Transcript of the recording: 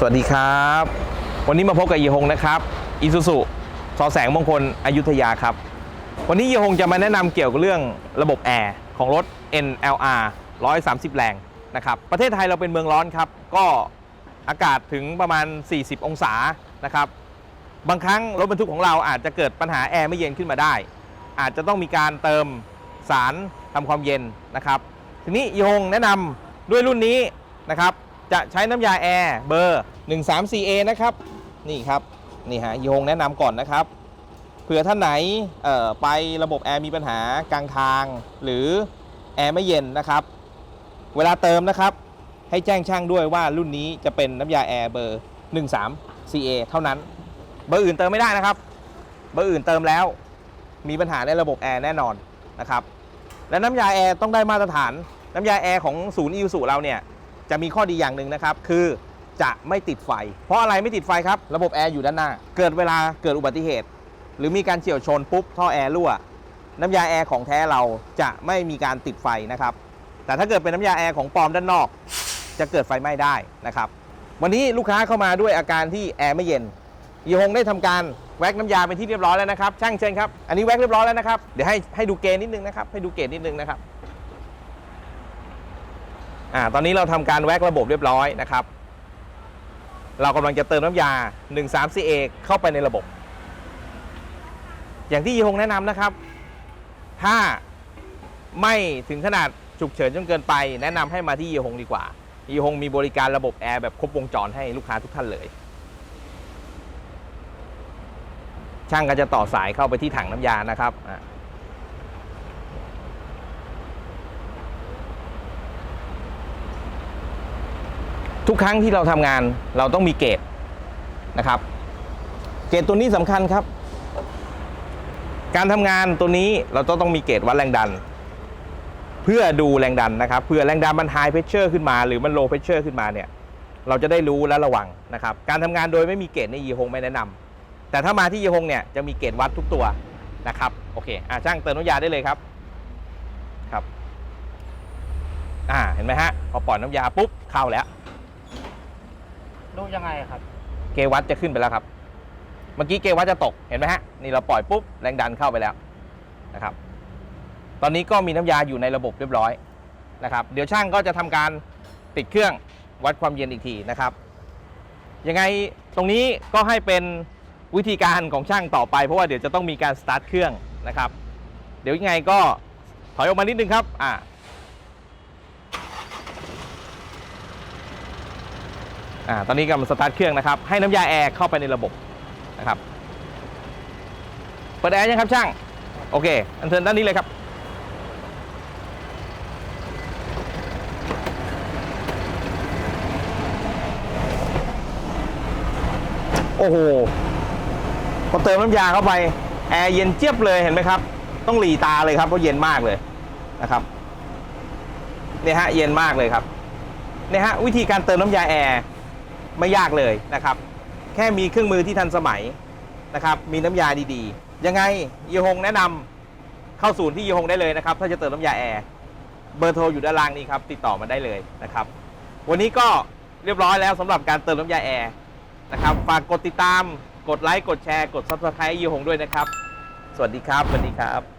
สวัสดีครับ วันนี้มาพบกับยีฮงนะครับอีซูซุสอแสงมงคลอยุธยาครับ วันนี้ยีฮงจะมาแนะนำเกี่ยวกับเรื่องระบบแอร์ของรถ NLR 130 แรงนะครับ ประเทศไทยเราเป็นเมืองร้อนครับ ก็อากาศถึงประมาณ 40 องศานะครับ บางครั้งรถบรรทุกของเราอาจจะเกิดปัญหาแอร์ไม่เย็นขึ้นมาได้ อาจจะต้องมีการเติมสารทำความเย็นนะครับ ทีนี้ยีฮงแนะนำด้วยรุ่นนี้นะครับ จะใช้น้ำยาแอร์เบอร์ 134A นะครับ นี่ครับ นี่ฮะยงแนะนำก่อนนะครับ เผื่อท่านไหนไประบบแอร์มีปัญหากลางทาง หรือแอร์ไม่เย็นนะครับ เวลาเติมนะครับ ให้แจ้งช่างด้วยว่ารุ่นนี้จะเป็นน้ำยาแอร์เบอร์ 13CA เท่านั้น เบอร์อื่นเติมไม่ได้นะครับ เบอร์อื่นเติมแล้ว มีปัญหาในระบบแอร์แน่นอนนะครับ และน้ำยาแอร์ต้องได้มาตรฐาน น้ำยาแอร์ของศูนย์อิวสุเราเนี่ย จะมีข้อดีอย่างหนึ่งนะครับ คือจะไม่ติดไฟ เพราะอะไรไม่ติดไฟครับ ระบบแอร์อยู่ด้านหน้า เกิดเวลาเกิดอุบัติเหตุ หรือมีการเฉี่ยวชนปุ๊บท่อแอร์รั่ว น้ำยาแอร์ของแท้เราจะไม่มีการติดไฟนะครับ แต่ถ้าเกิดเป็นน้ำยาแอร์ของปลอมด้านนอก จะเกิดไฟไหม้ได้นะครับ วันนี้ลูกค้าเข้ามาด้วยอาการที่แอร์ไม่เย็นยีฮงได้ทำการแว็กน้ำยาเป็นที่เรียบร้อยแล้วนะครับ ช่างเชิญครับ อันนี้แว็กเรียบร้อยแล้วนะครับ เดี๋ยวให้ให้ดูเกณฑ์นิดนึงนะครับ ให้ดูเกณฑ์นิดนึงนะครับ อ่าตอนนี้เราทำการแว็กระบบเรียบร้อยนะครับ เรากำลังจะเติมน้ำยา 13CA เข้าไปในระบบ อย่างที่ยีฮงแนะนำนะครับ ถ้าไม่ถึงขนาดฉุกเฉินจนเกินไป แนะนำให้มาที่ยีฮงดีกว่ายีฮงมีบริการระบบแอร์แบบครบวงจรให้ลูกค้าทุกท่านเลย ช่างก็จะต่อสายเข้าไปที่ถังน้ำยานะครับ ทุกครั้งที่เราทำงานเราต้องมีเกจนะครับ เกจตัวนี้สำคัญครับ การทำงานตัวนี้เราต้องต้องมีเกจวัดแรงดัน เพื่อดูแรงดันนะครับเพื่อแรงดันมันไฮเพ r เชอร์ขึ้นมา หรือมันโลเพ r เชอร์ขึ้นมาเนี่ยเราจะได้รู้และระวังนะครับ การทำงานโดยไม่มีเกจในยีฮงไม่แนะนำแต่ถ้ามาที่ยีฮงเนี่ยจะมีเกณฑ์วัดทุกตัวนะครับโอเคอะช่างเติมน้ำยาได้เลยครับครับอ่าเห็นไหมฮะพอปล่อยน้ำยาปุ๊บเข้าแล้ว ดูยังไงครับ เกวัดจะขึ้นไปแล้วครับ เมื่อกี้เกวัดจะตกเห็นไหมฮะนี่เราปล่อยปุ๊บแรงดันเข้าไปแล้วนะครับ ตอนนี้ก็มีน้ำยาอยู่ในระบบเรียบร้อยนะครับ เดี๋ยวช่างก็จะทำการติดเครื่องวัดความเย็นอีกทีนะครับยังไงตรงนี้ก็ให้เป็นวิธีการของช่างต่อไป เพราะว่าเดี๋ยวจะต้องมีการสตาร์ทเครื่องนะครับ เดี๋ยวยังไงก็ถอยออกมานิดนึงครับอ่า อ่าตอนนี้กำลังสตาร์ทเครื่องนะครับ ให้น้ำยาแอร์เข้าไปในระบบนะครับเปิดแอร์ยังครับช่าง โอเค อันเชิญด้านนี้เลยครับ โอ้โห พอเติมน้ำยาเข้าไป แอร์เย็นเจี๊ยบเลยเห็นไหมครับ ต้องหลีตาเลยครับเพราะเย็นมากเลยนะครับเนี่ยฮะเย็นมากเลยครับเนี่ยฮะวิธีการเติมน้ำยาแอร์ ไม่ยากเลยนะครับ แค่มีเครื่องมือที่ทันสมัยนะครับ มีน้ำยาดีๆ ยังไงยีฮงแนะนำเข้าศูนย์ที่ยีฮงได้เลยนะครับ ถ้าจะเติมน้ำยาแอร์เบอร์โทรอยู่ด้านล่างนี้ครับ ติดต่อมาได้เลยนะครับ วันนี้ก็เรียบร้อยแล้วสำหรับการเติมน้ำยาแอร์นะครับฝากกดติดตามกดไลค์กดแชร์กด Subscribe ยีหงด้วยนะครับ สวัสดีครับสวัสดีครับ